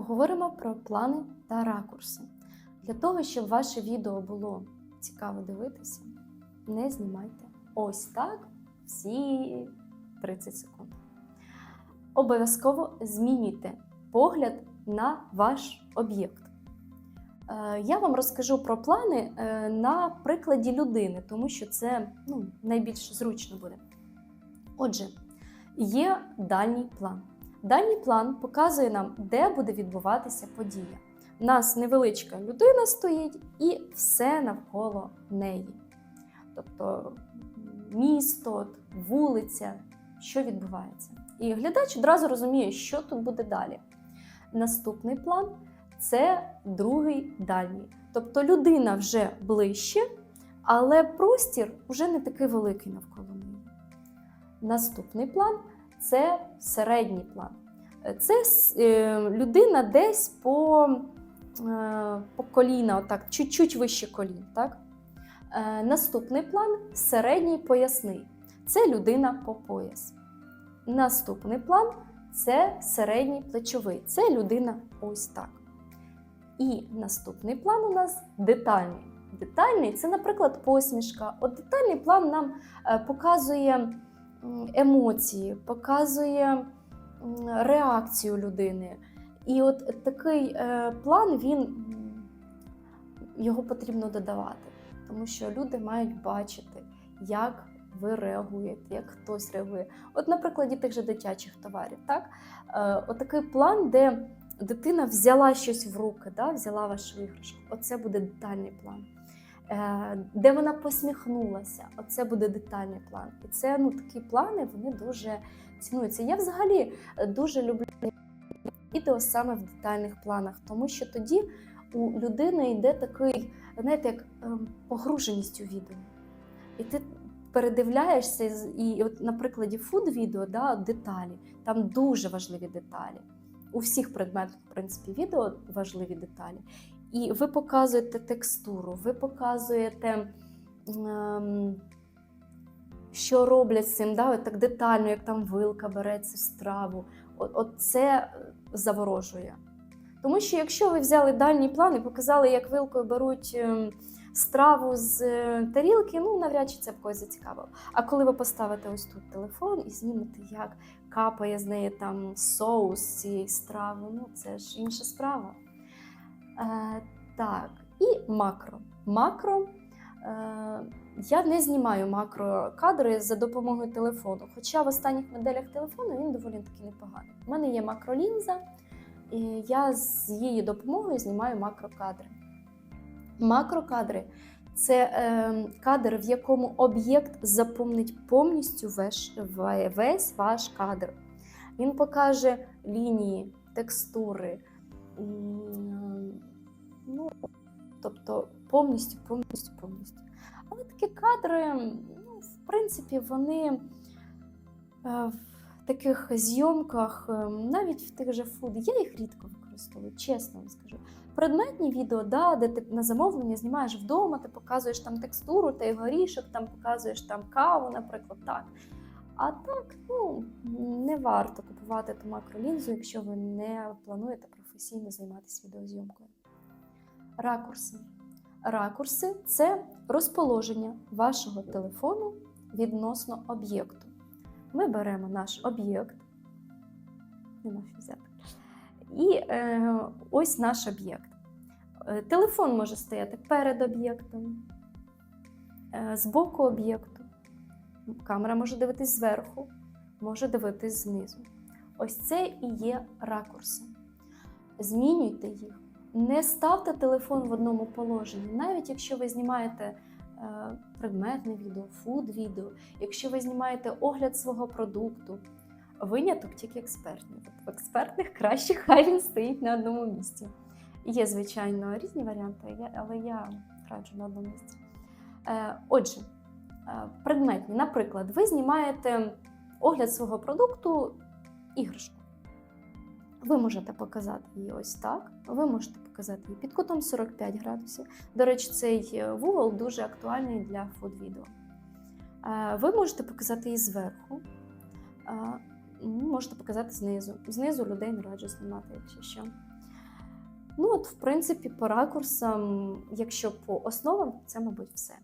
Поговоримо про плани та ракурси. Для того, щоб ваше відео було цікаво дивитися, не знімайте ось так всі 30 секунд. Обов'язково змінюйте погляд на ваш об'єкт. Е, Я вам розкажу про плани е, на прикладі людини, тому що це ну, найбільш зручно буде. Отже, є дальній план. Дальній план показує нам, де буде відбуватися подія. У нас невеличка людина стоїть і все навколо неї. Тобто місто, вулиця, що відбувається. І глядач одразу розуміє, що тут буде далі. Наступний план це другий дальній. Тобто людина вже ближче, але простір вже не такий великий навколо неї. Наступний план це середній план. Це е, людина десь по, е, по коліна, отак, чуть-чуть вище колін. Так? Е, Наступний план середній поясний. Це людина по пояс. Наступний план це середній плечовий. Це людина ось так. І наступний план у нас детальний. Детальний це, наприклад, посмішка. От детальний план нам показує емоції, показує реакцію людини. І от такий е, план він його потрібно додавати, тому що люди мають бачити, як ви реагуєте, як хтось реагує. От, на прикладі тих же дитячих товарів, так? Е, от план, де дитина взяла щось в руки, да? взяла вашу іграшку. Оце буде детальний план. Е, де вона посміхнулася, оце буде детальний план. І це ну, такі плани вони дуже цінуються. Я взагалі дуже люблю відео саме в детальних планах, тому що тоді у людини йде такий, знаєте, як ем, погруженість у відео. І ти передивляєшся, і, от на прикладі фуд-відео да, деталі, там дуже важливі деталі. У всіх предметах, в принципі, відео важливі деталі. І ви показуєте текстуру, ви показуєте, ем, що роблять з цим, да, от так детально, як там вилка бере цю страву. От, от це заворожує. Тому що якщо ви взяли дальній план і показали, як вилкою беруть ем, страву з е, тарілки, ну навряд чи це б когось зацікавило. А коли ви поставите ось тут телефон і знімете, як капає з неї там соус цієї страви, ну це ж інша справа. Е, так, і макро. Макро. Е, я не знімаю макрокадри за допомогою телефону. Хоча в останніх моделях телефону він доволі таки непоганий. У мене є макролінза, і я з її допомогою знімаю макрокадри. Макрокадри це е, кадр, в якому об'єкт заповнить повністю весь, весь ваш кадр. Він покаже лінії, текстури. Ну, тобто повністю, повністю, повністю. Але такі кадри, ну, в принципі, вони е, в таких зйомках, е, навіть в тих же фуд, я їх рідко використовую, чесно вам скажу. Предметні відео, да, де ти на замовлення знімаєш вдома, ти показуєш там текстуру, ти горішок, там показуєш там каву, наприклад, так. А так, ну, не варто купувати ту макролінзу, якщо ви не плануєте професійно займатися відеозйомкою. Ракурси. Ракурси це розположення вашого телефону відносно об'єкту. Ми беремо наш об'єкт, нема що взяти. І е, ось наш об'єкт. Е, Телефон може стояти перед об'єктом, е, з боку об'єкту. Камера може дивитись зверху, може дивитись знизу. Ось це і є ракурси. Змінюйте їх. Не ставте телефон в одному положенні, навіть якщо ви знімаєте е, предметне відео, фуд-відео, якщо ви знімаєте огляд свого продукту, виняток тільки експертний. От в експертних краще хай він стоїть на одному місці. Є, звичайно, різні варіанти, але я раджу на одному місці. Е, Отже, е, предметні, наприклад, ви знімаєте огляд свого продукту іграшку. Ви можете показати її ось так. Ви можете показати її під кутом 45 градусів. До речі, цей е, вугол дуже актуальний для фуд-відео. Е, Ви можете показати її зверху, е, можете показати знизу. Знизу людей не раджу знімати, якщо що. Ну, от, в принципі, по ракурсам, якщо по основам, це, мабуть, все.